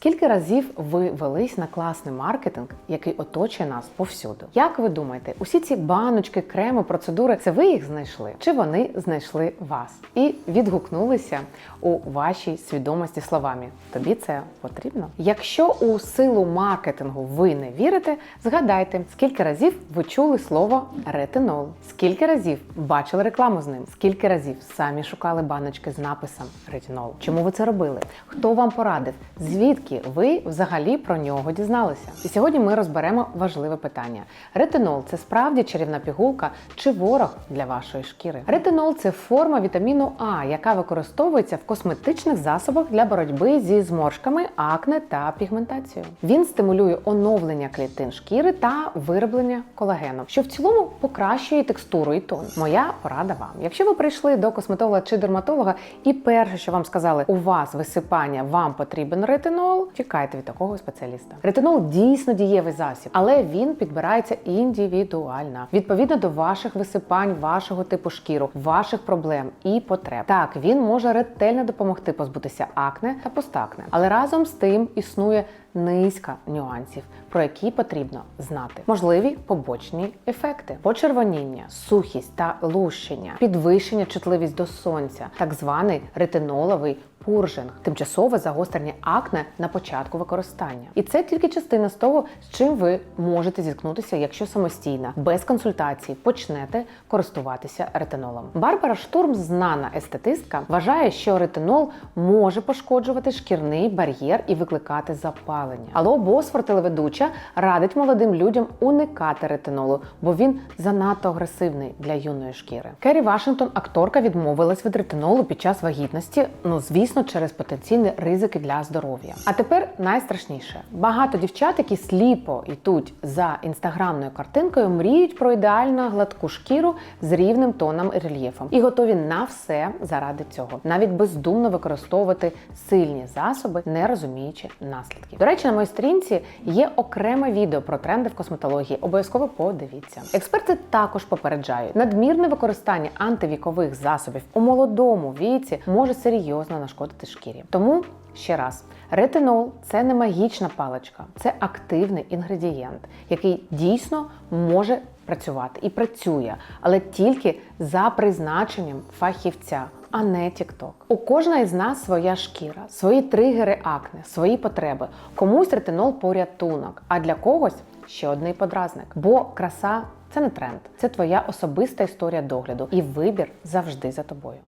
Скільки разів ви велись на класний маркетинг, який оточує нас повсюду? Як ви думаєте, усі ці баночки, креми, процедури, це ви їх знайшли? Чи вони знайшли вас? І відгукнулися у вашій свідомості словами: тобі це потрібно? Якщо у силу маркетингу ви не вірите, згадайте, скільки разів ви чули слово ретинол, скільки разів бачили рекламу з ним, скільки разів самі шукали баночки з написом ретинол. Чому ви це робили? Хто вам порадив? Звідки ви взагалі про нього дізналися? І сьогодні ми розберемо важливе питання: ретинол це справді чарівна пігулка чи ворог для вашої шкіри? Ретинол це форма вітаміну А, яка використовується в косметичних засобах для боротьби зі зморшками, акне та пігментацією. Він стимулює оновлення клітин шкіри та вироблення колагену, що в цілому покращує текстуру і тон. Моя порада вам. Якщо ви прийшли до косметолога чи дерматолога, і перше, що вам сказали, у вас висипання, вам потрібен ретинол, чекайте від такого спеціаліста. Ретинол дійсно дієвий засіб, але він підбирається індивідуально, відповідно до ваших висипань, вашого типу шкіру, ваших проблем і потреб. Так, він може ретельно допомогти позбутися акне та постакне, але разом з тим існує низка нюансів, про які потрібно знати. Можливі побочні ефекти: почервоніння, сухість та лущення, підвищення чутливість до сонця, так званий ретиноловий пуржинг, тимчасове загострення акне на початку використання. І це тільки частина з того, з чим ви можете зіткнутися, якщо самостійно, без консультацій, почнете користуватися ретинолом. Барбара Штурм, знана естетистка, вважає, що ретинол може пошкоджувати шкірний бар'єр і викликати запалення. Алло Босфор, телеведуча, радить молодим людям уникати ретинолу, бо він занадто агресивний для юної шкіри. Керрі Вашингтон, акторка, відмовилась від ретинолу під час вагітності. Ну звісно, через потенційні ризики для здоров'я. А тепер найстрашніше: багато дівчат, які сліпо йдуть за інстаграмною картинкою, мріють про ідеально гладку шкіру з рівним тоном і рельєфом і готові на все заради цього, навіть бездумно використовувати сильні засоби, не розуміючи наслідків. До речі, на моїй сторінці є окреме відео про тренди в косметології. Обов'язково подивіться. Експерти також попереджають, надмірне використання антивікових засобів у молодому віці може серйозно нашкодити шкірі. Тому ще раз. Ретинол це не магічна паличка, це активний інгредієнт, який дійсно може працювати і працює, але тільки за призначенням фахівця. А не TikTok. У кожної з нас своя шкіра, свої тригери акне, свої потреби. Комусь ретинол порятунок, а для когось ще одний подразник. Бо краса це не тренд, це твоя особиста історія догляду, і вибір завжди за тобою.